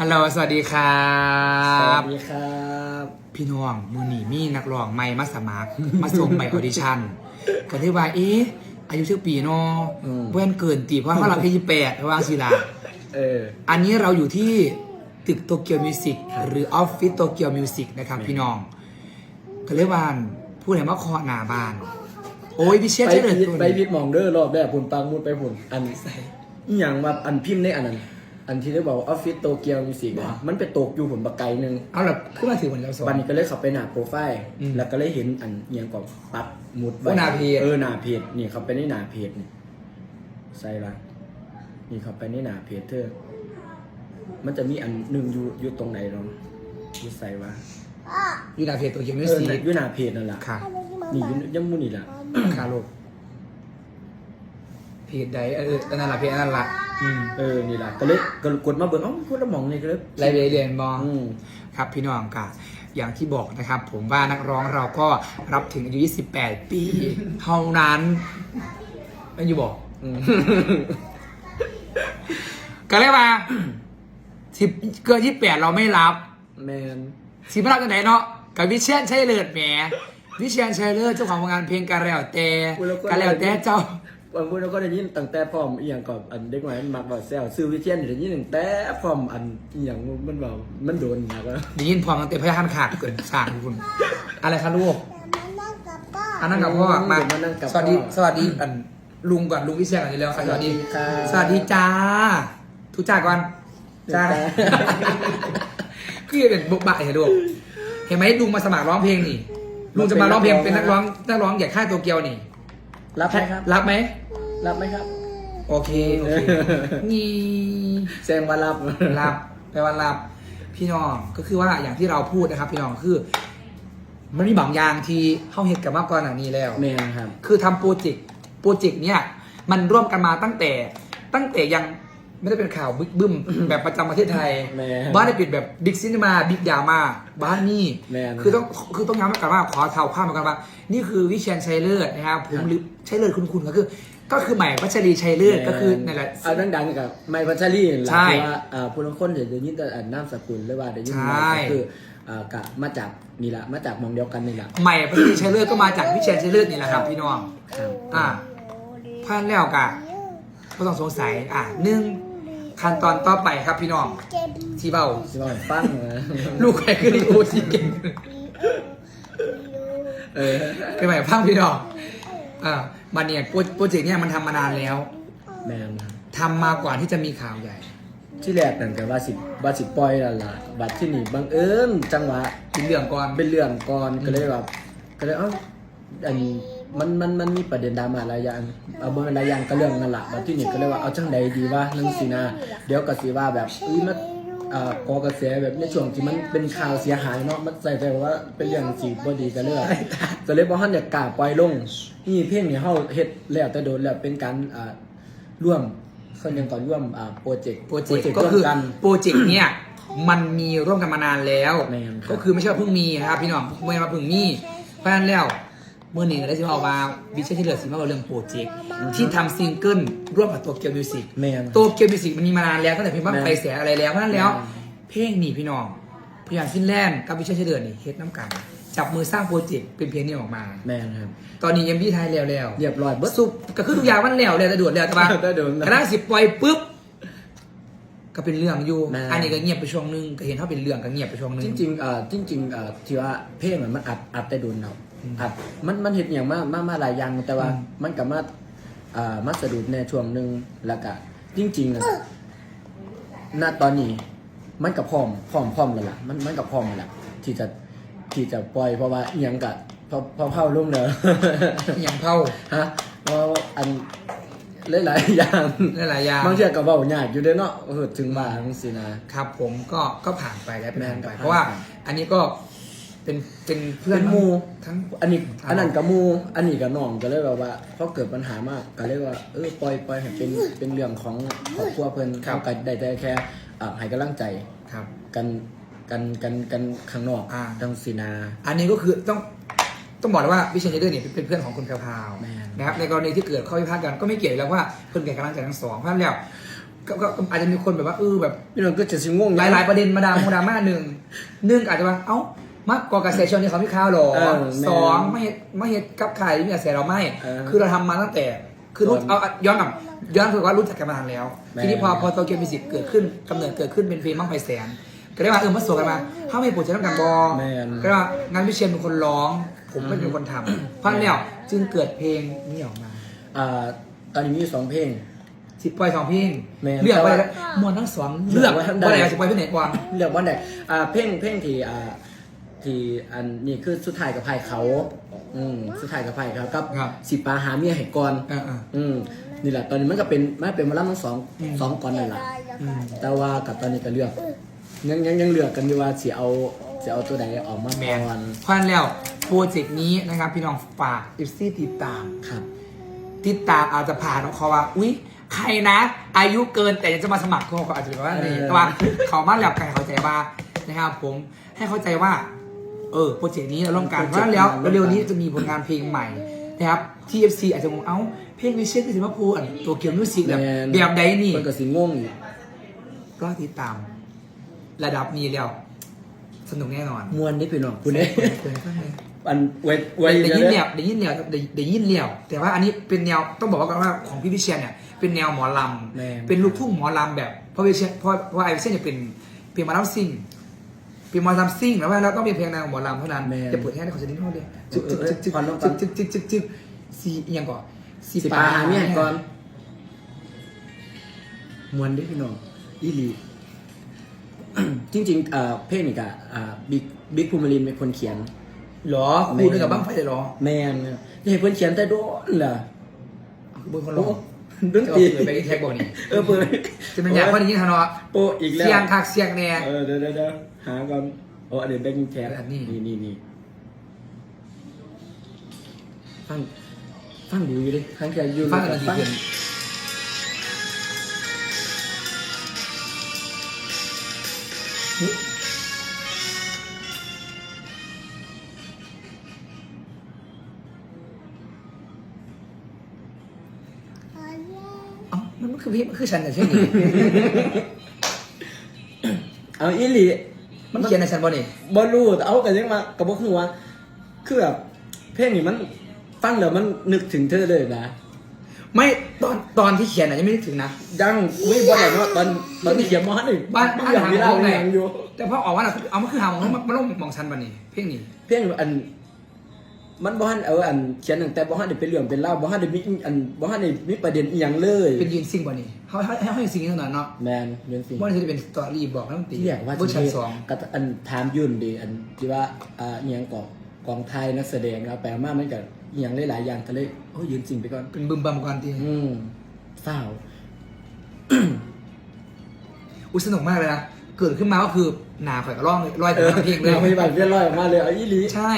ฮัลโหลสวัสดีครัสวับสดีครับ พี่น้องมือหนีมีนักร้องใหม่มาสมัคร มาส่งใบออดิชั่นก็เลยว่าเอ๊ะอายุเท่าปีเนาะอืม เว้นเกินตีเพราะเขาเราแค่ยี่แปดเพราะว่าศิลา เออ อันนี้เราอยู่ที่ตึกโตเกียวมิวสิกหรือออฟฟิศโตเกียวมิวสิกนะครับพี่น้องก็เลยว่าพูดเห็นว่าคอหนาบาน โอ้ยพี่เชษไปใช่เลยพิดตัวไปนี้พิดหมองเด้อรอบแรกผุนปังมุดไปผุนอันอีหยังว่าอันพิมพ์ในอันนั้น อันที่ได้บอกว่าออฟฟิศโตเกียวมิวสิกอะมันไปตกอยู่ผุนบักไก่หนึงเอาละขึ้นมาถือเหมือนเราสอนวันนี้ก็เลยเข้าไปหน้าโปรไฟล์อืมแล้วก็เลยเห็นอันเอียงก่อนปัดมุดไว้โอ้หน้าเพจ เออหน้าเพจนี่เขาไปในหน้าเพจนี่ใส่ละนี่เขาไปในหน้าเพจเธอ มันจะมีอันหนึ่งอยู่อยู่ตรงไหนเนาะอยู่ใส่ว่าอยู่ในเพจโตเกียวมิเอวอสิกอยู่หน้าเพจนั่นแหละค่ะนี่อยู่ยังมูนี่แหละ ค่ะลูกเพจใดเอออันนั้นละเพจอันนั้นละ อืมเออนี่แหละก็เลยก็กดมาเบิ่งเอ้าคนละหมองนี่ก็เลยไลเบเรียนบออืม ครับพี่น้องค่ะอย่างที่บอกนะครับ ผมว่านักร้องเราก็รับถึงอายุ 28 ปีเท่านั้นไม่อยู่บอกอืม ก็เลยว่าสิบเกิน28 เราไม่รับ แมนสิไม่รับจังไหนเนาะกับวิเชียนชัยเลิศแหมวิเชียนชัยเลิศเจ้าของผลงานเพลงการแล้วแต่การแล้วแต่เจ้า วันพุธเราก็ได้ยินตั้งแต่พร้อมอีหยังก่อนอันเด็กน้อยมันมักบอกแซวซื้อวิเทียนได้ยินตั้งแต่พร้อมอันอีหยังมันบอกมันโดนนะก็ได้ยินพร้อมตั้งแต่พยาหันขาดเกินสร้างคุณ อะไรคะลูกอันนั่งกับพ่อมามานั่งกับสวัสดีพ่อสวัสดีอันลุงก่อนลุงพี่เชียงก่อนดีแล้วค่ะสวัสดีสวัสดีครับสวัสดีจ้าทุกจ้าก่อนจ้าจ้าพี่เป็นบุกบะเห็นลูกเห็นไหมลุงมาสมัครร้องเพลงนี่ลุงจะมาร้องเพลงเป็นนักร้องนักร้องอยากค่ายโตเกียวนี่ รับไหมครับรับไหม รับไหมครับ โอเคโอเคนี่แซงมารับรับแปลว่ารับพี่น้องก็คือว่าอย่างที่เราพูดนะครับ พี่น้องคือ มันมีบางอย่างที่เข้าเหตุกับมาก่อนหน้านี้แล้ว แมนครับ คือทำโปรเจกต์โปรเจกต์เนี่ยมันร่วมกันมาตั้งแต่ตั้งแต่ยังไม่ได้เป็นข่าวบิ๊กบึ้ม แบบประจำประเทศไทย แม่บ้านได้ปิดแบบบิ๊กซินมาบิ๊กดามาบ้านนี่แม่นคือต้องคือต้องย้ำไว้ก่อนว่าขอเท่าภาพมากันว่า นี่คือวิเชียนชัยเลิศนะครับผมลืมชัยเลิศคุณคุณก็คือ ก็คือใหม่พัชรีชัยเลิศก็คือนั่นแหละ เอาดังๆกับไมค์พัชรีนั่นแหละใช่ที่ว่าอ่าผู้ลางคนเดี๋ยวจะยินแต่อ่านนามสกุลหรือว่าเดี๋ยวยินใช่ ก็คืออ่ากะมาจากนี่แหละมาจากหมองเดียวกันนี่แหละใหม่พัชรีชัยเลิศก็มาจากวิเชียนชัยเลิศนี่แหละครับพี่น้องครับอ่าพลาดแล้วกะก็ต้องสงสัยอ่าหนึ่งขั้นตอนต่อไปครับพี่น้องที่เบ้าสิว่าฟังนะลูกใครคือลีโอทีเก่งเออ เป็นไหมพังพี่น้องอ่า มันเนี่ยโปรโปรเจกต์เนี่ยมันทำมานานแล้วแมนครับทำมาก่อนที่จะมีข่าวใหญ่ ที่แรกนั่นก็ว่าสิว่าสิปล่อยแล้วล่ะบัดที่นี่บังเอิญจังหวะ เป็นเรื่องก่อน เป็นเรื่องก่อนก็เลยแบบก็เลยเอ้าอันมันมันมันมีประเด็นดราม่าหลายอย่างเอาเบอร์หลายอย่างก็เรื่องนั่นแหละบัดที่นี่ก็เลยว่าเอาจังใดดีวะนั่นสินะเดี๋ยวก็สิว่าแบบอุ้ยมั นอ่ากอกระแสแบบในช่วงที่มันเป็นข่าวเสียหายเนาะมันใส่ใจว่าเป็นเรื่องสีบ่ดีกันเลยก็เลยบ่ฮั่นอยากกล้าปล่อยลง นี่เพลงนี่เฮาเฮ็ดแล้วแต่โดนแล้วเป็นการอ่าร่วมเขายังก่อนร่วมอ่าโปรเจกต์โปรเจกต์ก็คือร่วมกันโปรเจกต์เนี่ยมันมีร่วมกันมานานแล้วแม่นครับก็คือไม่ใช่ว่าเพิ่งมีนะครับพี่น้องไม่มาเพิ่งมีเพราะฉะนั้นแล้ว เมื่อหนึ่งได้ที่มาเอามาวิชัยที่เหลือสิมาเอาเรื่องโปรเจกต์ที่ทำซิงเกิลร่วมกับตัวเกียวมิวสิกแม่นโตเกียวมิวสิกมันมีมานานแล้วตั้งแต่เพลงบ้างแม่นไฟแสอะไรแล้วเพราะฉะนั้นแล้วแม่เพลงนี่พี่น้องพยานฟินแลนด์กับวิชัยเฉลิมนี่เฮ็ดน้ำกันจับมือสร้างโปรเจกต์เป็นเพลงนี้ออกมา แม่นครับ ตอนนี้ยังพี่ไทยแล้วแล้วเรียบร้อยเบิด สุปก็คือทุกอย่างมันแล้วแล้วแต่ด่วนแล้วแต่ว่าแต่ด่วนนะกระด้างสิปล่อยปุ๊บ ก็เป็นเรื่องอยู่ แม่ อันนี้ก็เงียบไปช่วงนึงก็เห็นเขาเป็นเรื่องก็เงียบไปช่วงนึง จริงๆเอ่อจริงๆเอ่อที่ว่าเพลงอะมันอัดอัดแต่โดนเนาะอัดมันมันเห็นอย่างมากมากมาหลายอย่างแต่ว่าอืม มันก็มาอ่ามาสะดุดในช่วงหนึ่งแล้วก็จริงๆอะณตอนนี้มันกับพร้อมพร้อมพร้อมแล้วล่ะมันมันกับพร้อมแล้วล่ะที่จะที่จะปล่อยเพราะว่าอหยังกะพอพอเข้าลุ่มเนอะอย่างเผาฮะเพราะว่าอัน หลายๆอย่างหลายๆอย่างบางเทีก็เบาหยาดอยู่เด้อเนาะเออถึงบาจังสินะครับผมก็ก็ผ่านไปแล้วเป็นผ่านไปแม่นเพราะว่าผ่านไปอันนี้ก็เป็นเป็นเพื่อนเป็นหมู่ทั้งอันนี้ครับอันนั้นกับหมูอันนี้กับน้องก็เลยแบบว่าพอเกิดปัญหามากก็เลยว่าเออปล่อยปล่อยให้เป็นเป็นเรื่องของครอบครัวเพิ่นครับเขาก็ได้แต่แค่อ่าให้กำลังใจครับ กันกันกันกันข้างนอกอ่าทั้งสินา อันนี้ก็คือต้อง ต้องบอกเลยว่าวิเชียนเดอร์เนี่ยเป็นเพื่อนของคุณแพรวแม่นๆนะครับในกรณีที่เกิดข้อพิพาทกันก็ไม่เกี่ยวแล้วว่าเพื่อนแก่กำลังใจทั้งสองเพราะฉะนั้นแล้วก็ก็ก็อาจจะมีคนแบบว่าเออแบบ พี่น้องก็จะสิงงหลายๆประเด็นมาดามงดราม่าหนึ่งหนึ่งอาจจะว่าเอ้ามากกว่ากระแสช่วงนี้ของพี่ข้าวหรอเออแม่สองไม่เห็นไม่เห็นกับใครที่มีกระแสเราไม่ เออคือเราทำมาตั้งแต่ คือรู้ก่อนเอาเอาย้อนกลับย้อนคือว่ารู้จักกันมานานแล้ว แม่ทีนี้พอพอโตเกียวมิวสิกเกิดขึ้นกำเนิดเกิดขึ้นเป็นเพลงมั่งไฟแสน ก็ได้ว่าเออมาสวกันมาถ้าไม่ปวดใจต้องการบอแม่น ก็ได้ว่างานพิเชียนเป็นคนร้อง ผมไม่เป็นคนทำเพราะฉะนั้นแล้วจึงเกิดเพลงนี้ออกมาอ่าตอนนี้มีอยู่สองเพลง สิบปล่อยสองเพลงแม่นเลือกไปแต่ว่าแล้วมวนทั้งสองเลือกเลือกไว้ทั้งใด ว่าไหนจะปล่อยเพลงไหนก่อนเรียกว่าไหนอ่าเพลงเพลงที่อ่าที่อันนี้คือสุดท้ายกับไผ่เขา อืมสุดท้ายกับไผ่เขากับครับสิปาหาเมียให้ก่อนเออเอออืมนี่แหละตอนนี้มันก็เป็นมันเป็นมาล่ำทั้งสองอืม สองก่อนนั่นแหละอืม แต่ว่ากับตอนนี้ก็เลือกยังยังยังเลือกกันอยู่ว่าสิเอาสิเอาตัวใดออกมาแมก่อนนเพราะฉะนั้นแล้ว โปรเจกต์นี้นะครับ พี่น้องฝากอิฟซี่ติดตาม ครับ ติดตามอาจจะผ่านเขาว่า อุ๊ย ใครนะ อายุเกินแต่ยังจะมาสมัครเขาอาจจะแบบว่านี่เออแต่ว่าเขามาแล้วกันเข้าใจว่านะครับ ผมให้เข้าใจว่า เออโปรเจกต์นี้เราร่วมกันเพราะฉะนั้นแล้วเร็วๆนี้จะมีผลงานเพลงใหม่นะครับ TFC อาจจะงงเอ้าเพลงวิเชียนคือสิมาพูดตัวเกียวมิวสิกแบบแมนแบบใดนี่มันก็สิงงอยู่ก็ติดตาม ระดับนี้แล้ว สนุกแน่นอนมวนได้พี่น้องคุณเด้เปิดฟังเลยอันเวทเวทได้เดี๋ยินวแนเด้วได้ยินแนวได้ได้ยินแนวแต่ว่าอันนี้เป็นแนวต้องบอกว่ากันว่าของพี่วิเชียนเนี่ยเป็นแนวหมอลแม่ำเป็นลูกทุ่งหมอลำแบบเพราะวิเชียนเพราะเพราะไอวิเชียนเนี่ยเป็นเป็นหมอลำซิ่งเป็นหมอลำซิ่งแล้วว่าเราต้องเป็นเพลงแนวหมอลำเท่านั้นแม่จะเปิดแค่ในคอนเสิร์ตนี้เท่าเดียวจึ๊กเอจึ๊อกเออจึ๊กจึ๊กผ่อนลงก่อนจึ๊กจึ๊กจึ๊กจึ๊กสีเอียงก่อนสิปาหาเมียให้ก่อนมวนได้พี่น้องอีหลี จริงๆเอ่อเพลงนี่ก็อ่าบิ๊กบิ๊กภูมิลินเป็นคนเขียน หรอคู่นึงกับบ้างไฟเลยหรอแมนนี่ให้เพิ่นเขียนแต่โดนล่ะบนคนร้องดนจะตรีเอาเปิดไปที่แท็กบอกนี่เออเปิดจะเป็นอย่างว่าอย่างนี้ทะเนาะโปะอีกแล้ว เสียงคักเสียงแน่ เออเดี๋ยวเดี๋ยวเดี๋ยวหาก่อนโอ้อันนี้แบงค์แคอันนี้ นี่นี่นี่ฟังฟังดูอยู่ดิครั้งแรกอยู่ฟังกันดีฟังเกิน เอ้ามันมันคือพี่มันคือฉันแต่ใช่ไหมเอาอีหลีมันเขียนในฉันบ่นี่บอลูแต่เอากันยังมากับบอกหัวาคือแบบเพลงนี้มันฟังแล้วมันนึกถึงเธอเลยนะ ไม่ตอนตอนที่เขียนอะยังไม่นึกถึงนะ ยังไม่บอกเลยว่าตอนตอนที่เขียนมอหนึ่งบ้านบ้านอย่างหาที่ขเล่าองไหนอย่างอยู่แต่พอออกมาน่ะเอามันคือหาของมันมันลงมองฉันบ่นี่เพลงนี้เพลงอัน มันบ่ฮันเอออันเขียนตั้งแต่บ่ฮันได้เป็นเรื่องเป็นเล่าวบ่ฮันได้มีอันบ่ฮันได้มีประเด็นอีหยังเลยเป็นยืนซิ่งบ่นี่เขาให้ให้ให้ซิ่งเท่านั้นเนาะแมนยืนสิว่าจะเป็นสตอรี่บอกแล้วมันตีที่อยากว่าเวอร์ชันสองกับอันถามยุ่นดีอันที่ว่าอ่าอีหยังกองกองไทยนักแสดงเอาแปลมามันก็ อีหยังหลายๆอย่างก็เลยโอ้ยยืนจริงไปก่อน เป็นบึมบัมก่อนทีอืมเศร้า อุ้ยสนุกมากเลยนะ เกิดขึ้นมาก็คือหนาข่อยก็ร้องเลยลอยเอแต่อทั้งเพลงเลเรื่ยองพยาบาลเรียบร้อยออกมาเลยเอาอีหลี ใช่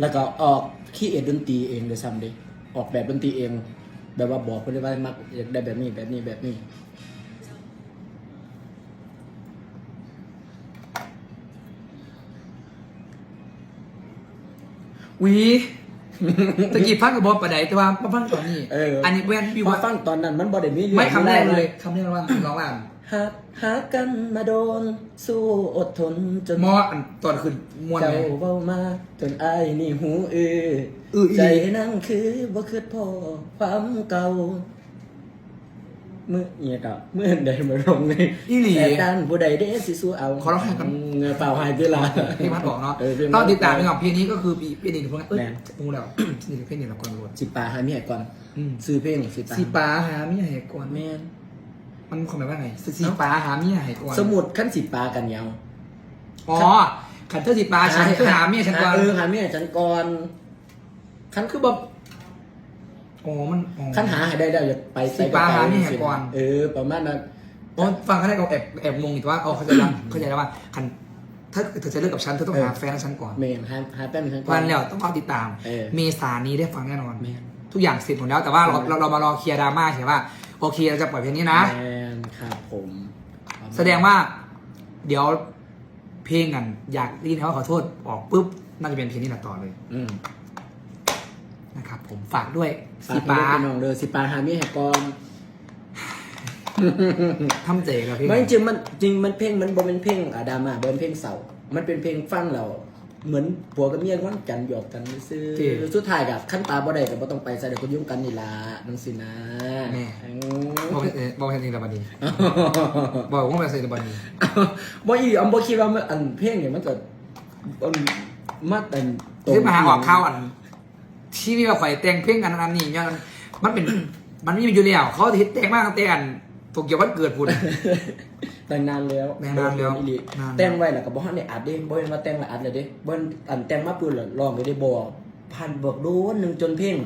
แล้วก็ออกขี้เอ็ดดนตรีเองเลยซ้ำเดิออกแบบดนตรีเอง แบบว่าบอกเพื่อนว่ามักอยากได้แบบนี้แบบนี้แบบนี้ วีตะกี้ฟังกับบอลประไดแต่ว่ามาฟังตอนนี้ เอออันนี้แวนวิวพอฟังตอนนั้นมันบ่ได้มีเรื่องไม่คำแรกมีเลรายคำแรกว่าร้องว่าหากหากันมาโดน สู้อดทนจน มออันตอนขึ้นมวนเจ้าเลย เว้ามาจนอายนี่หูเอออื้ออีใจนั่งคือบ่คือพ่อความเก่าเมื่อเนี่ยกับเมื่อใดมาลงในอีหลี แต่ด้านผู้ใดได้สิสู้เอาขอร้องให้กัน เงือเปล่าหายเวลาเพลงพัดบอกเนาะเออเพลงต้องติดตามไปก่อนเพลงนี้ก็คือปีปีหนึ่งเพลงเอ้ยแม่นปูแล้วนี่เพลงหนึ่งละก่อนรวดสิปาหาเมียก่อนอืมซื้อเพลงสิปาสีปลาหาเมียให้ก่อนแม่นมันคอมเมนต์ว่าไงสีปลาหาเมียให้ก่อนสมุดขั้นสิปากันยาวอ๋อขันเธอสีปลาฉันคือหาเมียฉันก่อนเออหาเมียฉันก่อนขั้นคือแบบ โอ้มันอ๋อ ขั้นหาให้ได้ได้อย่าไปสิปาหาเมียก่อน เออ ประมาณนั้นอ๋อฟังครั้งแรกเราแอบแอบงงอีกว่าอ๋อเข้าใจแล้วเข้าใจแล้วว่าขันถ้าเธอจะเลิกกับฉันเธอต้องหาแฟนให้ฉันก่อนเมนหาหาแป้นฉันก่อวัน นแล้วต้องรอติดตามเออเมษานี้ได้ฟังแน่นอน แมน ทุกอย่างเสร็จหมดแล้วแต่ว่าเราเราเรามารอเคลียร์ดราม่าเฉยว่าโอเคเราจะปล่อยเพลงนี้นะ แมนครับผมแสดงว่า เดี๋ยวเพลงกันอยากได้ยินคำว่าขอโทษออกปุ๊บน่าจะเป็นเพลงนี้แหละต่อเลย อืม นะครับผมฝากด้วยฝาสีกปาพี่น้องเด้อสิปาหามีแหกกองทำเจ๋กับพี่ไม่จริงมันจริงมันเพลงมันบ่เป็นเพลงอะดราม่าบ่เป็นเพลงเศร้ามันเป็นเพลงฟังเราเหมือนผัวกับเมียงอนกันหยอกกันซื่อสุดท้ายกับขั้นตาบ่ได้ก็บ่ต้องไปใส่เดี๋ยวก็ยุ่งกันนี่ล่ะนังสินะบอกเอ่อบอกแค่นี้ละบัดนี้บอกว่าเป็นเซนบัดนี้บ่อีอำบ่คิดว่ามันอันเพลงเนี่ยมันจะมันมาแต่งตรงที่มาหาออกข้าวอัน ที่มีมาข่อยแต่งเพลงกันอันนี้เนี่ยมันเป็นมันมีอยู่แล้วเขาทิศแต่งมากแต่อันถูกเกี่ยววันเกิดพุ่น แต่งนานแล้วแต่งนานแล้วอีหลีนานแล้ว แต่งไว้แล้วก็บ่ทันได้อัดเด้บ่เห็นว่าแต่งแล้วอัดเลยเด้บ่เห็นอันแต่งมาปืนแล้วร้องเลยได้บ่ผ่านเบิกโดนหนึงจนเพลง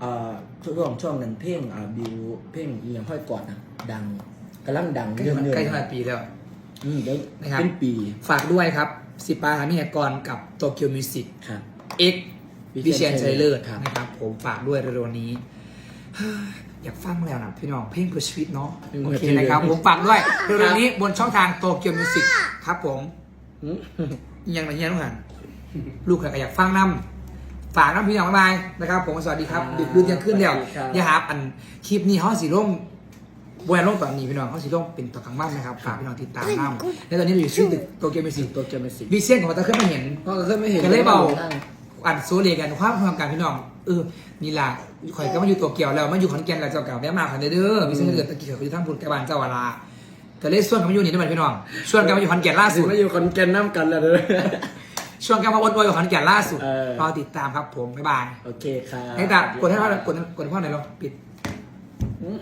เอ่อช่วงช่วงนั้นเพลงอ่าบิวเพลงอีหยังห้อยกอดน่ะดังกำลังดังใกล้เรื่องเนื้ใกล้ขนาดปีแล้วอืมเดี๋ยวนะครับ เป็นปีฝากด้วยครับสิปาหามิยากรกับโตเกียวมิวสิกครับเอ็ก วิวิเชีเชียยรนชัชัยยเลิเลิศศครับนะครับ ผมฝากด้วยเร็วๆนี้ อยากฟังแล้วนะพี่น้องเพลงเพื่อชีวิตเนาะโอเคนะครับ ผมฝากด้วยเร็วๆนี้บนช่องทางโตเกียวมิวสิกครับผมอืมอีกอยังไรเงี้ยน้องหันลูกก็อยากฟังน้ำฝากน้ำพี่น้องบ๊ายบายนะครับ ผมสวัสดีครับดึกดื่นยังขึ้นแล้วอย่าหาอันคลิปนี้เขาสีร่มบวยร่มตอนนี้พี่น้องเขาสีร่มเป็นต่อกลางบ้านนะครับฝากพี่น้องติดตามน้ำและตอนนี้เราอยู่ชื่อตึกโตเกียวมิวสิกตัวเกียวมิวสิกวิเชียนของเราตะขึ้นมาเห็นก็เคยไม่เห็นก็เลยเบาตั้ง อันโซเลกันความความกันพี่น้องเออนี่ล่ะข่อยก็มาอยู่ตัวเกี่ยวแล้วมาอยู่ขอนแก่นแล้วเจ้าเก่าแม่มาขันเด้อมีเส้นเลือดตะกี้เขาไปอยู่ทั้งบุญกบาลเจ้าวาลาก็เลยส่วนกันมาอยู่นี่ด้วยพี่น้องส่วนกันมาอยู่ขอนแก่นล่าสุดมาอยู่คอนแกนน้ำกันแล้วเด้อช่วงกันมาวนๆอยู่ขอนแก่นล่าสุดเออรอติดตามครับผมบ๊ายบายโอเคครับให้ตากดให้พ่อกดกดให้พ่อหน่อยลงปิดอืม